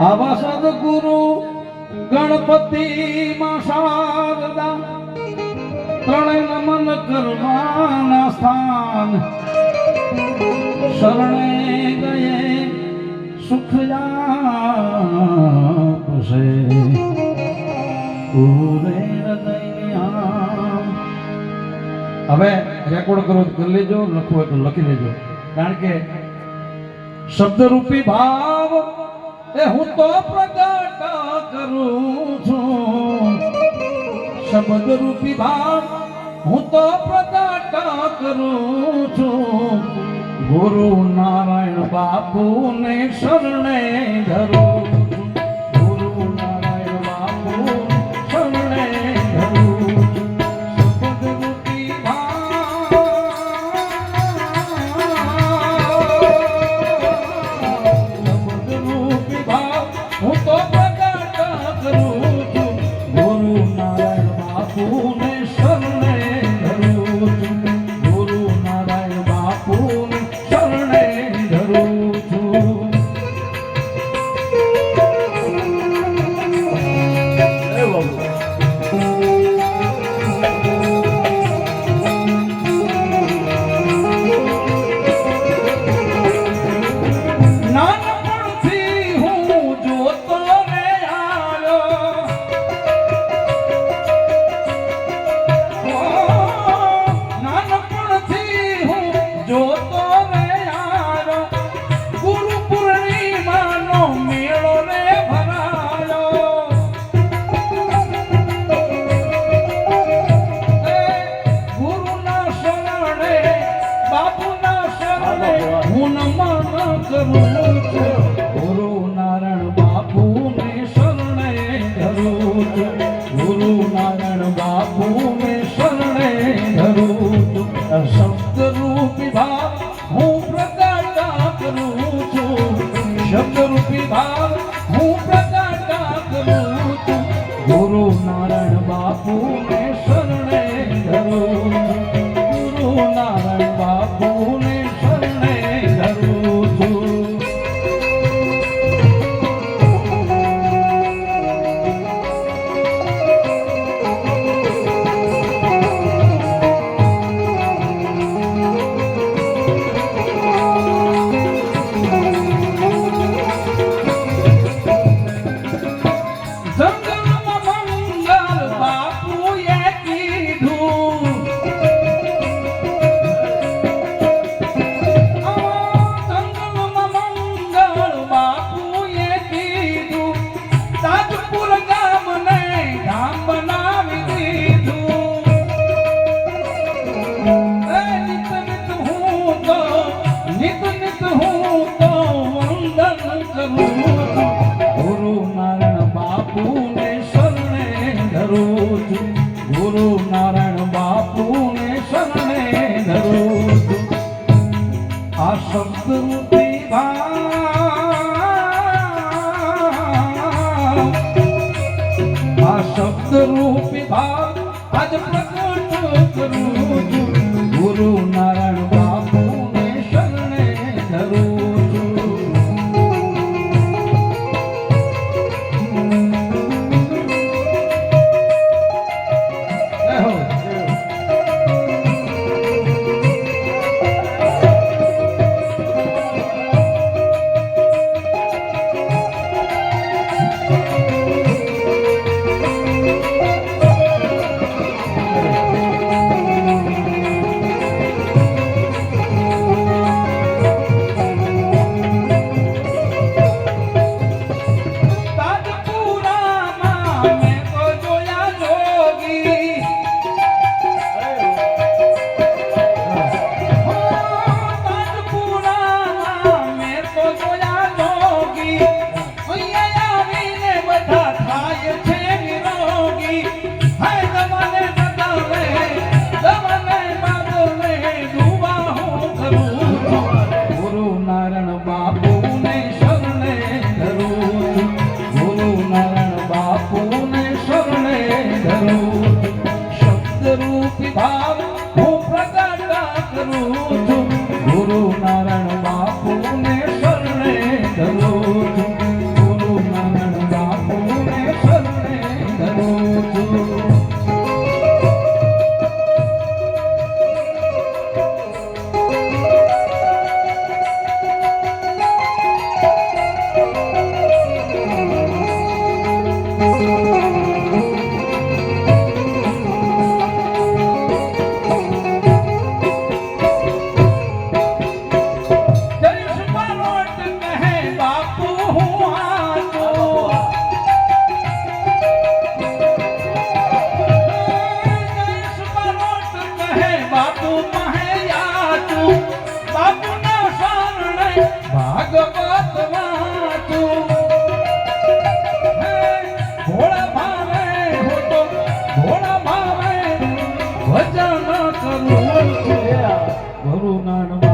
આવા સદગુરુ ગણપતિ માં શારદા ત્રણેય નમન કરવાના સ્થાન. શરણે ગયે સુખ યા ઓ હવે રેકોર્ડ કરો કરી લેજો, લખવું હોય તો લખી લેજો. કારણ કે શબ્દરૂપી ભાવ, એ હું તો પ્રગટ કરું છું. શબ્દરૂપી ભાવ, હું તો પ્રગટ કરું છું. ગુરુ નારાયણ બાપુને શરણે ધરું. Come on. રૂપી ભાવ આજ પ્રગટ કરું ગુરુ